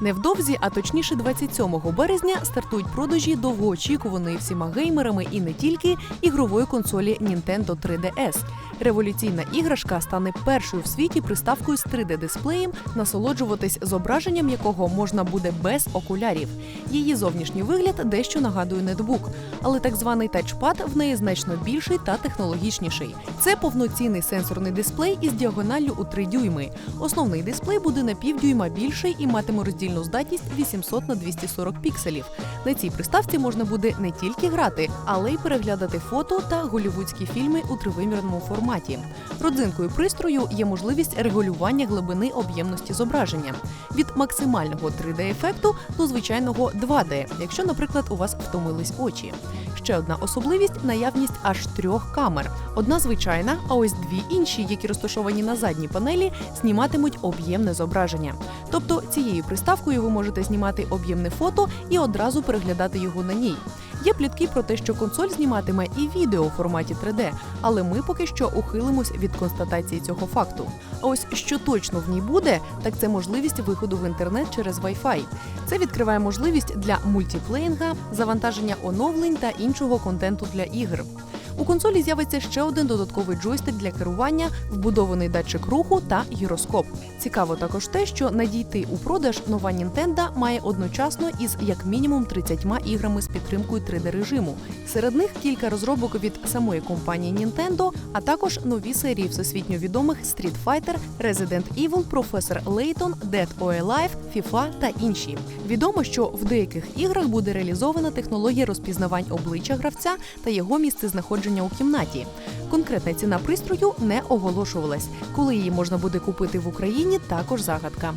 Невдовзі, а точніше 27 березня, стартують продажі довгоочікуваної всіма геймерами і не тільки ігрової консолі Nintendo 3DS. Революційна іграшка стане першою в світі приставкою з 3D-дисплеєм, насолоджуватись зображенням якого можна буде без окулярів. Її зовнішній вигляд дещо нагадує нетбук, але так званий тачпад в неї значно більший та технологічніший. Це повноцінний сенсорний дисплей із діагоналлю у 3 дюйми. Основний дисплей буде на півдюйма більший і матиме роздільну здатність 800 на 240 пікселів. На цій приставці можна буде не тільки грати, але й переглядати фото та голівудські фільми у тривимірному форматі. Родзинкою пристрою є можливість регулювання глибини об'ємності зображення від максимального 3D-ефекту до звичайного 2D, якщо, наприклад, у вас втомились очі. Ще одна особливість наявність аж трьох камер. Одна звичайна, а ось дві інші, які розташовані на задній панелі, зніматимуть об'ємне зображення. Тобто цією приставкою ви можете знімати об'ємне фото і одразу переглядати його на ній. Є плітки про те, що консоль зніматиме і відео у форматі 3D, але ми поки що ухилимось від констатації цього факту. А ось що точно в ній буде, так це можливість виходу в інтернет через Wi-Fi. Це відкриває можливість для мультиплеїнга, завантаження оновлень та іншого контенту для ігр. У консолі з'явиться ще один додатковий джойстик для керування, вбудований датчик руху та гіроскоп. Цікаво також те, що надійти у продаж нова Nintendo має одночасно із як мінімум 30 іграми з підтримкою 3D режиму. Серед них кілька розробок від самої компанії Nintendo, а також нові серії всесвітньо відомих Street Fighter, Resident Evil, Professor Layton, Dead or Alive, FIFA та інші. Відомо, що в деяких іграх буде реалізована технологія розпізнавань обличчя гравця та його місцезнаходження у кімнаті. Конкретна ціна пристрою не оголошувалась. Коли її можна буде купити в Україні, також загадка.